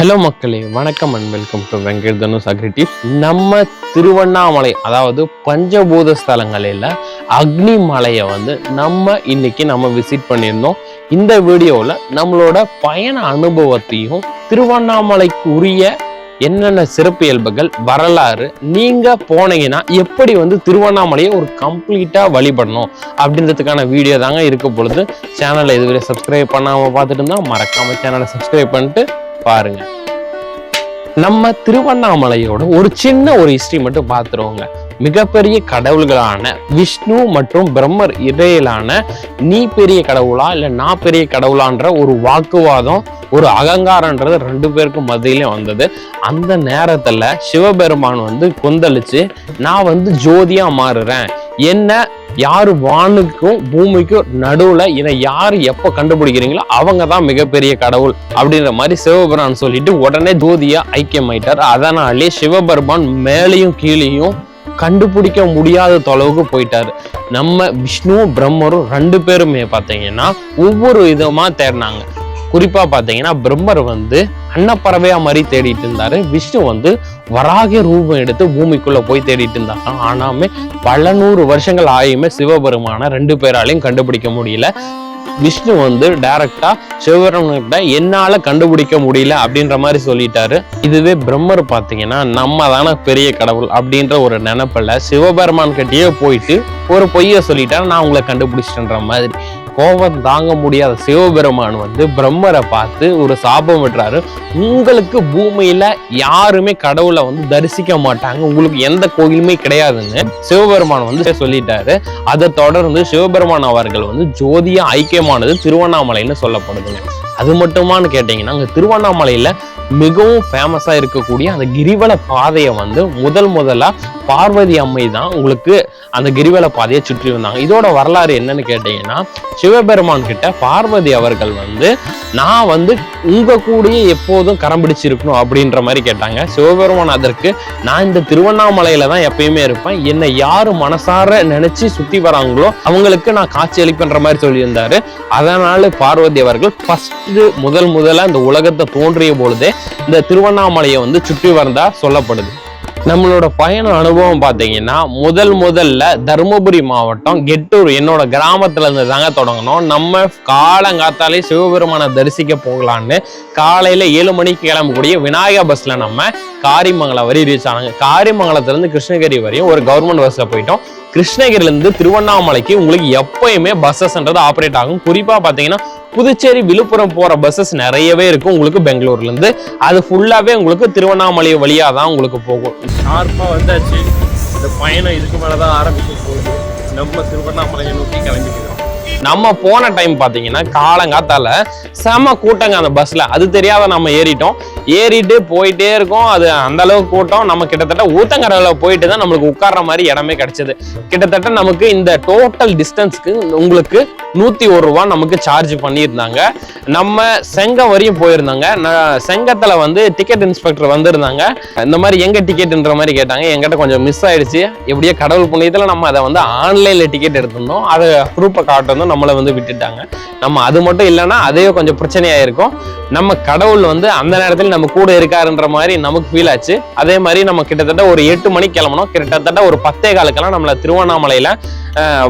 Hello மக்களே வணக்கம் and welcome to Venkat Dhanush agritive நம்ம திருவண்ணாமலை அதாவது பஞ்சபூத ஸ்தலங்களில் அக்னி மலையை வந்து நம்ம இன்னைக்கு நம்ம விசிட் பண்ணியிருந்தோம். இந்த வீடியோவில் நம்மளோட பயண அனுபவத்தையும் திருவண்ணாமலைக்கு உரிய என்னென்ன சிறப்பியல்புகள் வரலாறு நீங்கள் போனீங்கன்னா எப்படி வந்து திருவண்ணாமலையை ஒரு கம்ப்ளீட்டாக வழிபடணும் அப்படின்றதுக்கான வீடியோ தாங்க இருக்க பொழுது சேனலை இதுவரை சப்ஸ்கிரைப் பண்ணாமல் பார்த்துட்டு இருந்தால் மறக்காமல் சேனலை சப்ஸ்கிரைப் பண்ணிட்டு பாருங்க. நம்ம திருவண்ணாமலையோட ஒரு சின்ன ஒரு ஹிஸ்டரி மட்டும் பார்த்துருவோங்க மிகப்பெரிய கடவுள்களான விஷ்ணு மற்றும் பிரம்மர் இடையிலான நீ பெரிய கடவுளா இல்லை நான் பெரிய கடவுளான்ற ஒரு வாக்குவாதம் ஒரு அகங்காரன்றது ரெண்டு பேருக்கும் மத்தியிலையும் வந்தது. அந்த நேரத்தில் சிவபெருமான் வந்து கொந்தளிச்சு நான் வந்து ஜோதியாக மாறுறேன். என்ன யார் வானுக்கும் பூமிக்கும் நடுவில் இதை யார் எப்போ கண்டுபிடிக்கிறீங்களோ அவங்க தான் மிகப்பெரிய கடவுள் அப்படின்ற மாதிரி சிவபெருமான் சொல்லிட்டு உடனே ஜோதியா ஐக்கியமாயிட்டார். அதனாலே சிவபெருமான் மேலேயும் கீழேயும் கண்டுபிடிக்க முடியாத தொலைவுக்கு போயிட்டாரு. நம்ம விஷ்ணுவும் பிரம்மரும் ரெண்டு பேருமே பார்த்தீங்கன்னா ஒவ்வொரு விதமாக தேடினாங்க. குறிப்பா பார்த்தீங்கன்னா பிரம்மர் வந்து அன்னப்பறவையா மாதிரி தேடிட்டு இருந்தாரு. விஷ்ணு வந்து வராக ரூபம் எடுத்து பூமிக்குள்ள போய் தேடிட்டு இருந்தாங்க ஆனாமே பல நூறு வருஷங்கள் ஆயுமே சிவபெருமான ரெண்டு பேராலையும் கண்டுபிடிக்க முடியல. விஷ்ணு வந்து டைரக்டா சிவபெருமன்கிட்ட என்னால கண்டுபிடிக்க முடியல அப்படின்ற மாதிரி சொல்லிட்டாரு. இதுவே பிரம்மர் பாத்தீங்கன்னா நம்ம தானே பெரிய கடவுள் அப்படின்ற ஒரு நினைப்புல சிவபெருமான் கிட்டேயே போயிட்டு ஒரு பொய்ய சொல்லிட்டாரு நான் உங்களை கண்டுபிடிச்சிட்டேன்ற மாதிரி. கோபம் தாங்க முடியாத சிவபெருமான் வந்து பிரம்மரை பார்த்து ஒரு சாபம் விடுறாரு உங்களுக்கு பூமியில யாருமே கடவுளை வந்து தரிசிக்க மாட்டாங்க. உங்களுக்கு எந்த கோயிலுமே கிடையாதுன்னு சிவபெருமான் வந்து சொல்லிட்டாரு. அதை தொடர்ந்து சிவபெருமான் அவர்கள் வந்து ஜோதியா ஐக்கியமானது திருவண்ணாமலைன்னு சொல்லப்படுதுங்க. அது மட்டுமான்னு கேட்டிங்கன்னா அங்கே திருவண்ணாமலையில மிகவும் ஃபேமஸாக இருக்கக்கூடிய அந்த கிரிவல பாதையை வந்து முதல் முதலா பார்வதி அம்மை தான் உங்களுக்கு அந்த கிரிவல பாதையை சுற்றி வந்தாங்க இதோட வரலாறு என்னன்னு கேட்டிங்கன்னா சிவபெருமான் கிட்ட பார்வதி அவர்கள் வந்து நான் வந்து உங்க கூடயே எப்போதும் கரம் பிடிச்சிருக்கணும் அப்படின்ற மாதிரி கேட்டாங்க. சிவபெருமான் அதற்கு நான் இந்த திருவண்ணாமலையில தான் எப்பயுமே இருப்பேன். என்னை யாரு மனசார நினைச்சு சுத்தி வராங்களோ அவங்களுக்கு நான் காட்சி அளிப்பேன்ற மாதிரி சொல்லியிருந்தாரு. அதனால பார்வதி அவர்கள் ஃபர்ஸ்ட் முதல் முதல்ல இந்த உலகத்தை தோன்றிய பொழுதே இந்த திருவண்ணாமலையை வந்து சுற்றி வந்தா சொல்லப்படுது. நம்மளோட பயண அனுபவம் பார்த்தீங்கன்னா முதல் முதல்ல தருமபுரி மாவட்டம் கெட்டூர் என்னோட கிராமத்துல இருந்து தாங்க தொடங்கணும். நம்ம காலங்காத்தாலே சிவபெருமானை தரிசிக்க போகலான்னு காலையில ஏழு மணிக்கு கிளம்பக்கூடிய விநாயகா பஸ்ல நம்ம காரிமங்கலம் வரை ரீச் ஆனாங்க. காரிமங்கலத்துல இருந்து கிருஷ்ணகிரி வரையும் ஒரு கவர்மெண்ட் பஸ்ல போயிட்டோம். கிருஷ்ணகிரிலேருந்து திருவண்ணாமலைக்கு உங்களுக்கு எப்பயுமே பஸ்ஸஸ்ன்றது ஆப்ரேட் ஆகும். குறிப்பாக பார்த்தீங்கன்னா புதுச்சேரி விழுப்புரம் போகிற பஸ்ஸஸ் நிறையவே இருக்கும் உங்களுக்கு பெங்களூர்லேருந்து. அது ஃபுல்லாகவே உங்களுக்கு திருவண்ணாமலை வழியா தான் உங்களுக்கு போகும். ஷார்ப்பாக வந்தாச்சு. இந்த பயணம் இதுக்கு மேலே தான் ஆரம்பிக்க போகுது. நம்ம திருவண்ணாமலையை நோக்கி கிளம்பிக்கிறோம். நம்ம போன டைம் பார்த்தீங்கன்னா காலங்காத்தால செம கூட்டங்க அந்த பஸ்ல அது தெரியாத நம்ம ஏறிட்டோம். ஏறிட்டு போயிட்டே இருக்கோம். அது அந்த அளவுக்கு கூட்டம். நம்ம கிட்டத்தட்ட ஊத்தங்கரையில போயிட்டு தான் நம்மளுக்கு உட்கார்ற மாதிரி இடமே கிடைச்சது. கிட்டத்தட்ட நமக்கு இந்த டோட்டல் டிஸ்டன்ஸ்க்கு உங்களுக்கு நூத்தி ஒரு ரூபா நமக்கு சார்ஜ் பண்ணியிருந்தாங்க. நம்ம செங்கம் வரையும் போயிருந்தாங்க. செங்கத்தில் செங்கத்துல வந்து டிக்கெட் இன்ஸ்பெக்டர் வந்திருந்தாங்க. இந்த மாதிரி எங்க டிக்கெட்ன்ற மாதிரி கேட்டாங்க. எங்கிட்ட கொஞ்சம் மிஸ் ஆயிடுச்சு. எப்படியோ கடவுள் புண்ணியத்துல நம்ம அதை வந்து ஆன்லைன்ல டிக்கெட் எடுத்திருந்தோம். அதை ப்ரூஃபை காட்டணும் நம்மளை வந்து விட்டுட்டாங்க. நம்ம அது மட்டும் இல்லைன்னா அதே கொஞ்சம் பிரச்சனையாயிருக்கும். நம்ம கடவுள் வந்து அந்த நேரத்தில் நம்ம கூட இருக்காருன்ற மாதிரி நமக்கு ஃபீல் ஆச்சு. அதே மாதிரி நம்ம கிட்டத்தட்ட ஒரு எட்டு மணிக்கு கிளம்பணும் கிட்டத்தட்ட ஒரு பத்தே காலுக்கெல்லாம் நம்மளை திருவண்ணாமலையில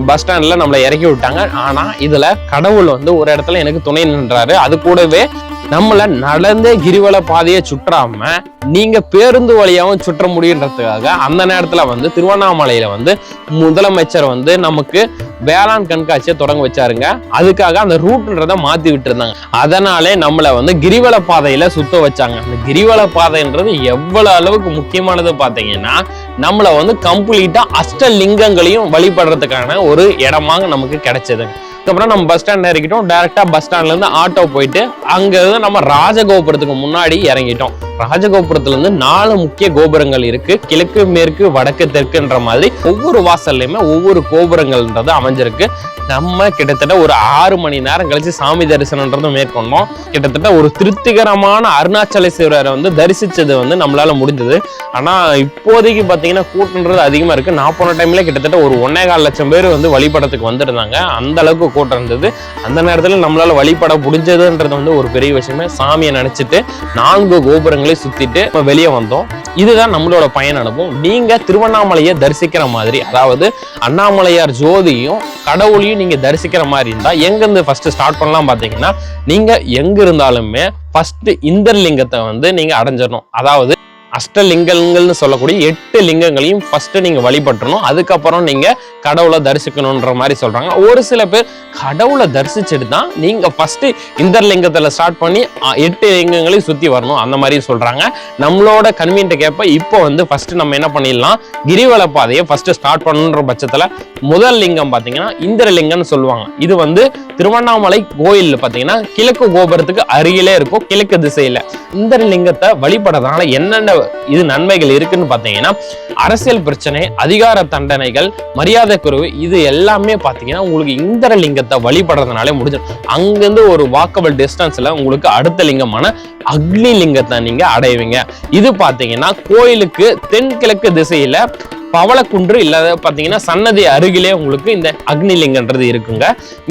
பஸ் ஸ்டாண்ட்ல நம்மளை இறக்கி விட்டாங்க. ஆனா இதுல கடவுள் வந்து ஒரு இடத்துல எனக்கு துணை நின்றாரு. அது கூடவே நம்மள நடந்தே கிரிவல பாதையை சுற்றாம நீங்க பேருந்து வழியாவும் சுற்ற முடியுன்றதுக்காக அந்த நேரத்துல வந்து திருவண்ணாமலையில வந்து முதலமைச்சர் வந்து நமக்கு வேளாண் கண்காட்சியை தொடங்க வச்சாருங்க. அதுக்காக அந்த ரூட்ன்றத மாத்தி விட்டுருந்தாங்க. அதனாலே நம்மளை வந்து கிரிவல பாதையில சுத்த வச்சாங்க. அந்த கிரிவல பாதைன்றது எவ்வளவு அளவுக்கு முக்கியமானது பாத்தீங்கன்னா நம்மளை வந்து கம்ப்ளீட்டா அஷ்டலிங்கங்களையும் வழிபடுறதுக்கான ஒரு இடமாக நமக்கு கிடைச்சதுங்க. அதுக்கப்புறம் நம்ம பஸ் ஸ்டாண்ட் இறக்கிட்டோம் டேரெக்டாக பஸ் ஸ்டாண்ட்ல இருந்து ஆட்டோ போயிட்டு அங்கேருந்து நம்ம ராஜகோபுரத்துக்கு முன்னாடி இறங்கிட்டோம். ராஜகோபுரத்துல இருந்து நாலு முக்கிய கோபுரங்கள் இருக்கு. கிழக்கு மேற்கு வடக்கு தெற்குன்ற மாதிரி ஒவ்வொரு வாசல்லையுமே ஒவ்வொரு கோபுரங்கள்ன்றது அமைஞ்சிருக்கு. நம்ம கிட்டத்தட்ட ஒரு ஆறு மணி நேரம் கழிச்சு சாமி தரிசனம்ன்றது மேற்கொண்டோம். கிட்டத்தட்ட ஒரு திருப்திகரமான அருணாச்சலேஸ்வரரை வந்து தரிசிச்சது வந்து நம்மளால முடிஞ்சது. ஆனா இப்போதைக்கு பாத்தீங்கன்னா கூட்டம்ன்றது அதிகமா இருக்கு. நான் போன டைம்ல கிட்டத்தட்ட ஒரு ஒன்னே கால் லட்சம் பேர் வந்து வழிபடத்துக்கு வந்திருந்தாங்க. அந்த அளவுக்கு கூட்டம் இருந்தது. அந்த நேரத்துல நம்மளால வழிபட முடிஞ்சதுன்றது வந்து ஒரு பெரிய விஷயமே. சாமியை நினைச்சிட்டு நான்கு கோபுரங்களை சுத்திட்டு நம்ம வெளியே வந்தோம். இதுதான் நம்மளோட பயன் அனுபவம். நீங்க திருவண்ணாமலையை தரிசிக்கிற மாதிரி அதாவது அண்ணாமலையார் ஜோதியும் கடவுளையும் நீங்க தரிசிக்கிற மாதிரி இருந்தா எங்க இருந்து ஃபர்ஸ்ட் ஸ்டார்ட் பண்ணலாம் பாத்தீங்கன்னா நீங்க எங்க இருந்தாலுமே ஃபர்ஸ்ட் இந்தர்லிங்கத்தை வந்து நீங்க அடைஞ்சிடணும். அதாவது அஷ்டலிங்கங்கள்னு சொல்லக்கூடிய எட்டு லிங்கங்களையும் ஃபஸ்ட்டு நீங்கள் வழிபட்டணும் அதுக்கப்புறம் நீங்கள் கடவுளை தரிசிக்கணுன்ற மாதிரி சொல்கிறாங்க ஒரு சில பேர் கடவுளை தரிசிச்சுட்டு தான் நீங்கள் ஃபஸ்ட்டு இந்த லிங்கத்தில் ஸ்டார்ட் பண்ணி எட்டு லிங்கங்களையும் சுற்றி வரணும். அந்த மாதிரி சொல்கிறாங்க நம்மளோட கன்வீனியன்ட் கேப்ப இப்போ வந்து ஃபஸ்ட்டு நம்ம என்ன பண்ணிடலாம்? கிரிவல பாதையை ஃபஸ்ட்டு ஸ்டார்ட் பண்ணணுன்ற பட்சத்தில் முதல் லிங்கம் பார்த்தீங்கன்னா இந்திரலிங்கம்னு சொல்லுவாங்க. இது வந்து திருவண்ணாமலை கோயில் பாத்தீங்கன்னா கிழக்கு கோபுரத்துக்கு அருகிலே இருக்கும் கிழக்கு திசையில. இந்த லிங்கத்தை வழிபடுறதுனால என்னென்ன இது நன்மைகள் இருக்குன்னு பார்த்தீங்கன்னா அரசியல் பிரச்சனை அதிகார தண்டனைகள் மரியாதை குறைவு இது எல்லாமே பார்த்தீங்கன்னா உங்களுக்கு இந்த லிங்கத்தை வழிபடுறதுனாலே முடிஞ்சிடும். அங்கிருந்து ஒரு வாக்கபிள் டிஸ்டன்ஸ்ல உங்களுக்கு அடுத்த லிங்கமான அக்னி லிங்கத்தை நீங்க அடைவீங்க. இது பார்த்தீங்கன்னா கோயிலுக்கு தென்கிழக்கு திசையில பவளக்குன்று இல்லாத பார்த்தீங்கன்னா சன்னதி அருகிலே உங்களுக்கு இந்த அக்னிலிங்கன்றது இருக்குங்க.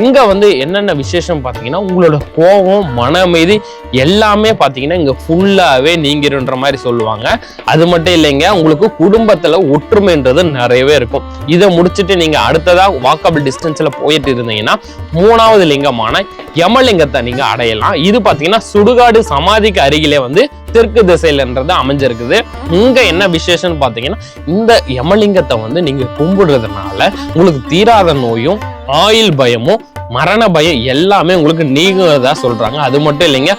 இங்கே வந்து என்னென்ன விசேஷம் பார்த்தீங்கன்னா உங்களோட கோபம் மன அமைதி எல்லாமே பார்த்தீங்கன்னா இங்கே ஃபுல்லாகவே நீங்கிருன்ற மாதிரி சொல்லுவாங்க. அது மட்டும் இல்லைங்க உங்களுக்கு குடும்பத்தில் ஒற்றுமைன்றது நிறையவே இருக்கும். இதை முடிச்சுட்டு நீங்கள் அடுத்ததாக வாக்கபிள் டிஸ்டன்ஸில் போயிட்டு இருந்தீங்கன்னா மூணாவது லிங்கமான யமலிங்கத்தை நீங்கள் அடையலாம். இது பார்த்தீங்கன்னா சுடுகாடு சமாதிக்கு அருகிலே வந்து தெற்கு திசையிலன்றது அமைஞ்சிருக்குது. இங்க என்ன விசேஷம்னு பார்த்தீங்கன்னா இந்த யமலிங்கத்தை வந்து நீங்க கும்பிடுறதுனால உங்களுக்கு தீராத நோயும் ஆயில் பயமும் மரண பயம் எல்லாமே உங்களுக்கு நீங்குறதா சொல்றாங்க. அது மட்டும் இல்லைங்க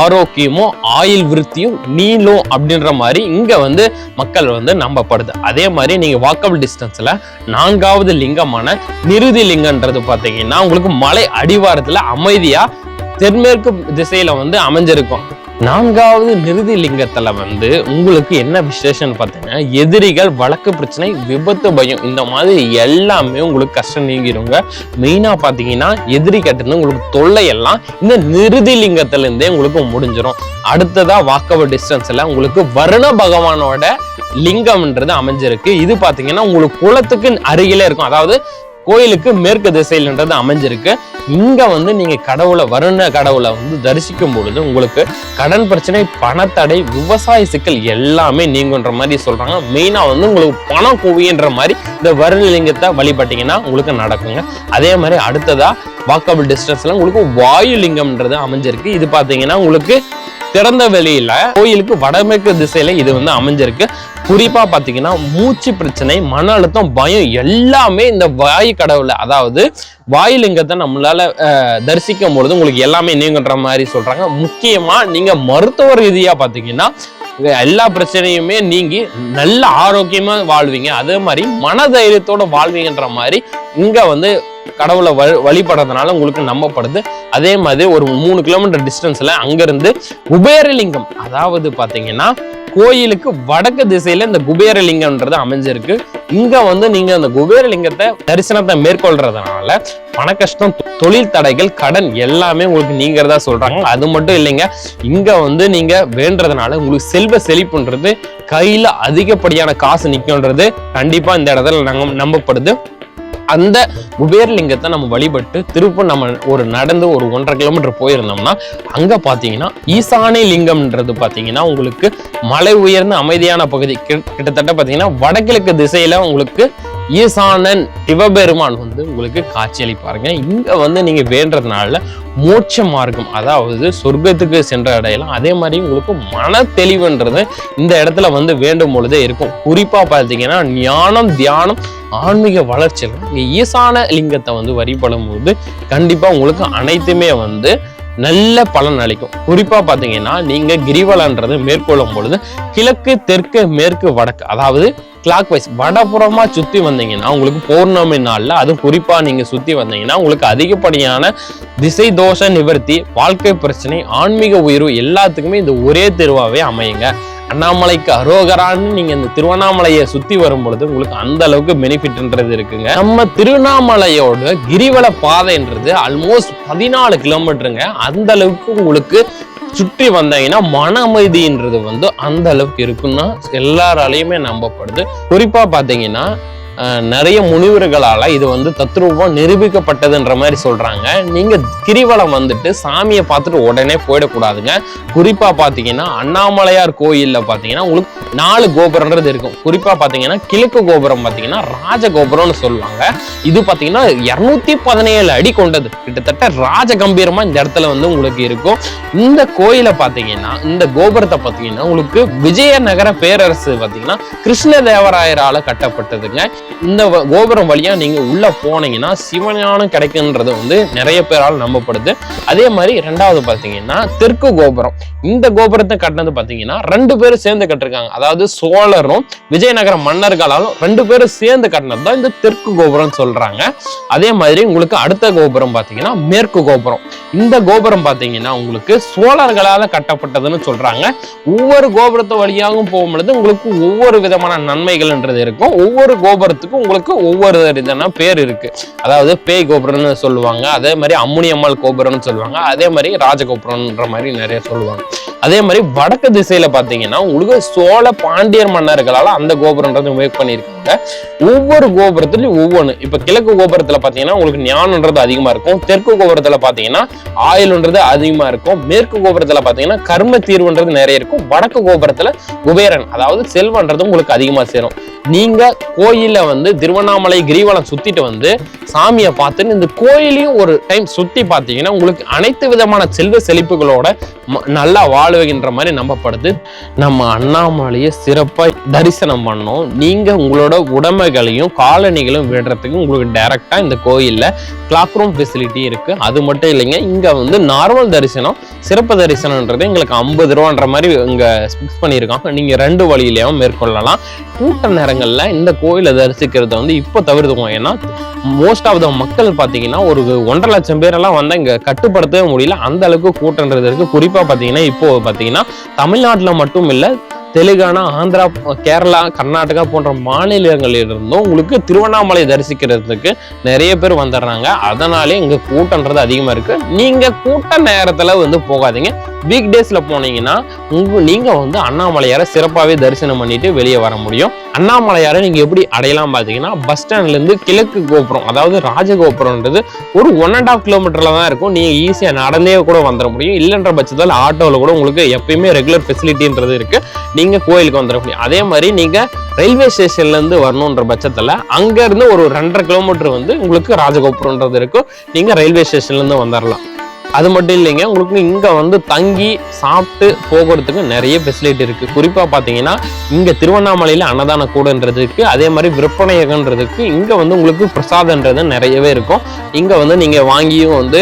ஆரோக்கியமும் ஆயில் விருத்தியும் நீளும் அப்படின்ற மாதிரி இங்க வந்து மக்கள் வந்து நம்பப்படுது. அதே மாதிரி நீங்க வாக்கபிள் டிஸ்டன்ஸ்ல நான்காவது லிங்கமான நிருதி லிங்கன்றது பார்த்தீங்கன்னா உங்களுக்கு மலை அடிவாரத்துல அமைதியா தென்மேற்கு திசையில வந்து அமைஞ்சிருக்கும். நான்காவது நிருதி லிங்கத்தில் வந்து உங்களுக்கு என்ன விசேஷம்னு பார்த்தீங்கன்னா எதிரிகள் வழக்கு பிரச்சனை விபத்து பயம் இந்த மாதிரி எல்லாமே உங்களுக்கு கஷ்டம் நீங்கிருங்க. மெயினாக பார்த்தீங்கன்னா எதிரி கட்டுறது உங்களுக்கு தொல்லை எல்லாம் இந்த நிருதி லிங்கத்திலேருந்தே உங்களுக்கு முடிஞ்சிடும் அடுத்ததாக வாக்கபிள் டிஸ்டன்ஸில் உங்களுக்கு வருண பகவானோட லிங்கம்ன்றது அமைஞ்சிருக்கு. இது பார்த்தீங்கன்னா உங்களுக்கு குளத்துக்கு அருகிலே இருக்கும். அதாவது கோயிலுக்கு மேற்கு திசையில்ன்றது அமைஞ்சிருக்கு. இங்க வந்து நீங்க கடவுளை வருண கடவுளை வந்து தரிசிக்கும் பொழுது உங்களுக்கு கடன் பிரச்சனை பணத்தடை விவசாய சிக்கல் எல்லாமே நீங்குன்ற மாதிரி சொல்றாங்க. மெயினா வந்து உங்களுக்கு பணம் குவியன்ற மாதிரி இந்த வருணலிங்கத்தை வழிபட்டீங்கன்னா உங்களுக்கு நடக்குங்க. அதே மாதிரி அடுத்ததா வாக்கபிள் டிஸ்டன்ஸ்ல உங்களுக்கு வாயு லிங்கம்ன்றது அமைஞ்சிருக்கு. இது பாத்தீங்கன்னா உங்களுக்கு திறந்த வெளியில கோயிலுக்கு வடமேற்கு திசையில இது வந்து அமைஞ்சிருக்கு. குறிப்பா பாத்தீங்கன்னா மூச்சு பிரச்சனை மன அழுத்தம் பயம் எல்லாமே இந்த வாயு கடவுள அதாவது வாயுலிங்கத்தை நம்மளால அஹ், தரிசிக்கும் பொழுது உங்களுக்கு எல்லாமே நீங்கன்ற மாதிரி சொல்றாங்க. முக்கியமா நீங்க மருத்துவ ரீதியா பாத்தீங்கன்னா எல்லா பிரச்சனையுமே நீங்கி நல்ல ஆரோக்கியமா வாழ்வீங்க. அதே மாதிரி மன தைரியத்தோட வாழ்வீங்கன்ற மாதிரி இங்க வந்து கடவுளை வழி வழிபடுறதுனால உங்களுக்கு நம்பப்படுது. அதே மாதிரி ஒரு மூணு கிலோமீட்டர் டிஸ்டன்ஸ்ல அங்கிருந்து குபேரலிங்கம் அதாவது பார்த்தீங்கன்னா கோயிலுக்கு வடக்கு திசையில இந்த குபேரலிங்கம்ன்றது அமைஞ்சிருக்கு. இங்கே வந்து நீங்கள் அந்த குபேரலிங்கத்தை தரிசனத்தை மேற்கொள்றதுனால பண கஷ்டம் தொழில் தடைகள் கடன் எல்லாமே உங்களுக்கு நீங்கிறதா சொல்றாங்க. அது மட்டும் இல்லைங்க இங்கே வந்து நீங்கள் வேண்டதுனால உங்களுக்கு செல்வ செழிப்புன்றது கையில் அதிகப்படியான காசு நிக்கும்ன்றது கண்டிப்பாக இந்த இடத்துல நாங்க நம்பப்படுது. அந்த குபேர்லிங்கத்தை நம்ம வழிபட்டு திருப்ப நம்ம ஒரு நடந்து ஒரு ஒன்றரை கிலோமீட்டர் போயிருந்தோம்னா அங்க பாத்தீங்கன்னா ஈசானே லிங்கம்ன்றது பாத்தீங்கன்னா உங்களுக்கு மலை உயர்ந்த அமைதியான பகுதி கிட்டத்தட்ட பாத்தீங்கன்னா வடகிழக்கு திசையில உங்களுக்கு ஈசானன் சிவபெருமான் வந்து உங்களுக்கு காட்சியளிப்பாருங்க. இங்க வந்து நீங்க வேண்டதுனால மோட்ச மார்க்கம் அதாவது சொர்க்கத்துக்கு சென்ற இடையெல்லாம் அதே மாதிரி உங்களுக்கு மன தெளிவுன்றது இந்த இடத்துல வந்து வேண்டும் பொழுதே இருக்கும். குறிப்பா பார்த்தீங்கன்னா ஞானம் தியானம் ஆன்மீக வளர்ச்சியில் இங்க ஈசான லிங்கத்தை வந்து வழிபடும் போது கண்டிப்பா உங்களுக்கு அனைத்துமே வந்து நல்ல பலன் அளிக்கும். குறிப்பா பாத்தீங்கன்னா நீங்க கிரிவலன்றது மேற்கொள்ளும் பொழுது கிழக்கு தெற்கு மேற்கு வடக்கு அதாவது கிளாக் வைஸ் வடபுறமா சுத்தி வந்தீங்கன்னா உங்களுக்கு பௌர்ணமி நாள்ல அதுவும் குறிப்பா நீங்க சுத்தி வந்தீங்கன்னா உங்களுக்கு அதிகப்படியான திசை தோஷ நிவர்த்தி வாழ்க்கை பிரச்சனை ஆன்மீக உயர்வு எல்லாத்துக்குமே இந்த ஒரே தெருவாவே அமையுங்க. அண்ணாமலைக்கு அரோகரான்னு நீங்க இந்த திருவண்ணாமலையை சுத்தி வரும் பொழுது உங்களுக்கு அந்த அளவுக்கு பெனிஃபிட்ன்றது இருக்குங்க. நம்ம திருவண்ணாமலையோட கிரிவல பாதைன்றது ஆல்மோஸ்ட் பதினாலு கிலோமீட்டருங்க அந்த அளவுக்கு உங்களுக்கு சுற்றி வந்தீங்கன்னா மன அமைதின்றது வந்து அந்த அளவுக்கு இருக்குன்னா எல்லாராலையுமே நம்பப்படுது. குறிப்பா பாத்தீங்கன்னா நிறைய முனிவர்களால் இது வந்து தத்ரூபம் நிரூபிக்கப்பட்டதுன்ற மாதிரி சொல்கிறாங்க நீங்கள் கிரிவலம் வந்துட்டு சாமியை பார்த்துட்டு உடனே போயிடக்கூடாதுங்க. குறிப்பாக பார்த்தீங்கன்னா அண்ணாமலையார் கோயிலில் பார்த்தீங்கன்னா உங்களுக்கு நாலு கோபுரன்றது இருக்கும். குறிப்பாக பார்த்தீங்கன்னா கிழக்கு கோபுரம் பார்த்தீங்கன்னா ராஜ கோபுரம்னு சொல்லுவாங்க. இது பார்த்தீங்கன்னா இரநூத்தி பதினேழு அடி கொண்டது. கிட்டத்தட்ட ராஜ கம்பீரமாக இந்த இடத்துல வந்து உங்களுக்கு இருக்கும். இந்த கோயிலை பார்த்தீங்கன்னா இந்த கோபுரத்தை பார்த்தீங்கன்னா உங்களுக்கு விஜயநகர பேரரசு பார்த்தீங்கன்னா கிருஷ்ண தேவராயரால் கட்டப்பட்டதுங்க. இந்த கோபுரம் வழியா நீங்க உள்ள போனீங்கன்னா சிவஞானம் கிடைக்குன்றது வந்து நிறைய பேரால் நம்பப்படுது. அதே மாதிரி ரெண்டாவது பாத்தீங்கன்னா தெற்கு கோபுரம். இந்த கோபுரத்தை கட்டினது பாத்தீங்கன்னா ரெண்டு பேரும் சேர்ந்து கட்டிருக்காங்க. அதாவது சோழரும் விஜயநகர மன்னர்களாலும் ரெண்டு பேரும் சேர்ந்து கட்டினது தான் இந்த தெற்கு கோபுரம் சொல்றாங்க. அதே மாதிரி உங்களுக்கு அடுத்த கோபுரம் பாத்தீங்கன்னா மேற்கு கோபுரம். இந்த கோபுரம் பாத்தீங்கன்னா உங்களுக்கு சோழர்களால கட்டப்பட்டதுன்னு சொல்றாங்க. ஒவ்வொரு கோபுரத்து வழியாகவும் போகும் பொழுது உங்களுக்கு ஒவ்வொரு விதமான நன்மைகள்ன்றது இருக்கும். ஒவ்வொரு கோபுரத்துக்கும் உங்களுக்கு ஒவ்வொரு இதுனா பேர் இருக்கு. அதாவது பேய் கோபுரம்னு சொல்லுவாங்க அதே மாதிரி அம்முனி அம்மாள் கோபுரம்னு சொல்லுவாங்க அதே மாதிரி ராஜகோபுரம்ன்ற மாதிரி நிறைய சொல்லுவாங்க. அதே மாதிரி வடக்கு திசையில பாத்தீங்கன்னா உங்களுக்கு சோழ பாண்டியர் மன்னர்களால அந்த கோபுரம்ன்றது மேக் பண்ணியிருக்காங்க. ஒவ்வொரு கோபுரத்துலயும் ஒவ்வொன்று இப்ப கிழக்கு கோபுரத்துல பாத்தீங்கன்னா உங்களுக்கு ஞானன்றது அதிகமா இருக்கும். தெற்கு கோபுரத்துல பாத்தீங்கன்னா ஆயுள்ன்றது அதிகமா இருக்கும். மேற்கு கோபுரத்துல பாத்தீங்கன்னா கர்ம தீர்வுன்றது நிறைய இருக்கும். வடக்கு கோபுரத்துல குபேரன் அதாவது செல்வன்றது உங்களுக்கு அதிகமா சேரும். நீங்க கோயில வந்து திருவண்ணாமலை கிரிவலம் சுத்திட்டு வந்து சாமியை பார்த்துன்னு இந்த கோயிலையும் ஒரு டைம் சுத்தி பார்த்தீங்கன்னா உங்களுக்கு அனைத்து விதமான செல்வ செழிப்புகளோட ம- நல்லா வாழுகின்ற மாதிரி நம்பப்படுது. நம்ம அண்ணாமலையை சிறப்பா தரிசனம் பண்ணோம். நீங்கள் உங்களோட உடமைகளையும் காலணிகளையும் விடுறதுக்கு உங்களுக்கு டைரெக்டாக இந்த கோயில்ல கிளாக் ரூம் ஃபெசிலிட்டி இருக்கு. அது மட்டும் இல்லைங்க இங்க வந்து நார்மல் தரிசனம் சிறப்பு தரிசனம்ன்றது எங்களுக்கு ஐம்பது ரூபான்ற மாதிரி இங்க ஃபிக்ஸ் பண்ணியிருக்காங்க. நீங்கள் ரெண்டு வழியிலையும் மேற்கொள்ளலாம். கூட்ட நேரங்களில் இந்த கோயிலை தரிசிக்கிறத வந்து இப்போ தவிர்த்துக்குவோம் ஏன்னா மோஸ்ட் ஆஃப் த மக்கள் பார்த்தீங்கன்னா ஒரு ஒன்றரை லட்சம் பேரெல்லாம் வந்து இங்க கட்டுப்படுத்தவே முடியல. அந்த அளவுக்கு கூட்டன்றது இருக்குது குறிப்பா பார்த்தீங்கன்னா இப்போ பார்த்தீங்கன்னா தமிழ்நாட்டில் மட்டும் இல்லை தெலுங்கானா ஆந்திரா கேரளா கர்நாடகா போன்ற மாநிலங்களிலிருந்தும் உங்களுக்கு திருவண்ணாமலை தரிசிக்கிறதுக்கு நிறைய பேர் வந்துடுறாங்க. அதனாலே இங்க கூட்டம்ன்றது அதிகமா இருக்கு. நீங்க கூட்ட நேரத்துல வந்து போகாதீங்க. வீக் டேஸ்ல போனீங்கன்னா உங்க நீங்க வந்து அண்ணாமலையாரை சிறப்பாகவே தரிசனம் பண்ணிட்டு வெளியே வர முடியும். அண்ணாமலையாரை நீங்க எப்படி அடையலாம் பார்த்தீங்கன்னா பஸ் ஸ்டாண்ட்ல இருந்து கிழக்கு கோபுரம் அதாவது ராஜகோபுரம்ன்றது ஒரு ஒன் அண்ட் ஆஃப் கிலோமீட்டர்ல தான் இருக்கும். நீங்க ஈஸியா நடந்தே கூட வந்துட முடியும். இல்லைன்ற பட்சத்தில் ஆட்டோவில் கூட உங்களுக்கு எப்பயுமே ரெகுலர் ஃபெசிலிட்டின்றது இருக்கு. நீங்க கோயிலுக்கு வந்துட முடியும். அதே மாதிரி நீங்க ரயில்வே ஸ்டேஷன்ல இருந்து வரணுன்ற பட்சத்துல அங்க இருந்து ஒரு ரெண்டரை கிலோமீட்டர் வந்து உங்களுக்கு ராஜகோபுரம்ன்றது இருக்கும். நீங்க ரயில்வே ஸ்டேஷன்ல இருந்து வந்துடலாம் அது மட்டும் இல்லைங்க உங்களுக்கு இங்க வந்து தங்கி சாப்பிட்டு போகிறதுக்கு நிறைய ஃபெசிலிட்டி இருக்கு. குறிப்பா பாத்தீங்கன்னா இங்க திருவண்ணாமலையில அன்னதான கூடன்றது அதே மாதிரி விற்பனையகன்றதுக்கு இங்க வந்து உங்களுக்கு பிரசாதன்றது நிறையவே இருக்கும். இங்க வந்து நீங்க வாங்கியும் வந்து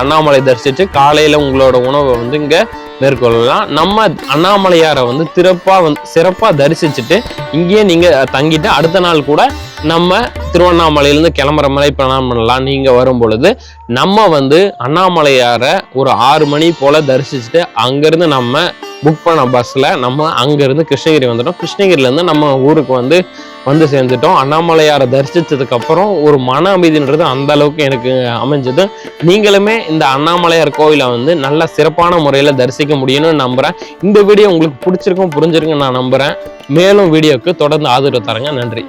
அண்ணாமலை தரிசிச்சு காலையில உங்களோட உணவை வந்து இங்க மேற்கொள்ளலாம். நம்ம அண்ணாமலையாரை வந்து சிறப்பாக வந்து சிறப்பாக தரிசிச்சுட்டு இங்கேயே நீங்கள் தங்கிட்டு அடுத்த நாள் கூட நம்ம திருவண்ணாமலையிலேருந்து கிளம்புற மாதிரி பிரணாம் பண்ணலாம். நீங்கள் வரும் பொழுது நம்ம வந்து அண்ணாமலையாரை ஒரு ஆறு மணி போல் தரிசிச்சுட்டு அங்கேருந்து நம்ம புக் பண்ண பஸ்ஸில் நம்ம அங்கேருந்து கிருஷ்ணகிரி வந்துட்டோம். கிருஷ்ணகிரியிலேருந்து நம்ம ஊருக்கு வந்து வந்து சேர்ந்துட்டோம். அண்ணாமலையாரை தரிசித்ததுக்கப்புறம் ஒரு மன அமைதின்றது அந்த அளவுக்கு எனக்கு அமைஞ்சது. நீங்களுமே இந்த அண்ணாமலையார் கோயிலை வந்து நல்ல சிறப்பான முறையில் தரிசிக்க முடியும்னு நம்புகிறேன் இந்த வீடியோ உங்களுக்கு பிடிச்சிருக்கும் புரிஞ்சிருக்குன்னு நான் நம்புறேன். மேலும் வீடியோவுக்கு தொடர்ந்து ஆதரவு தரங்க. நன்றி.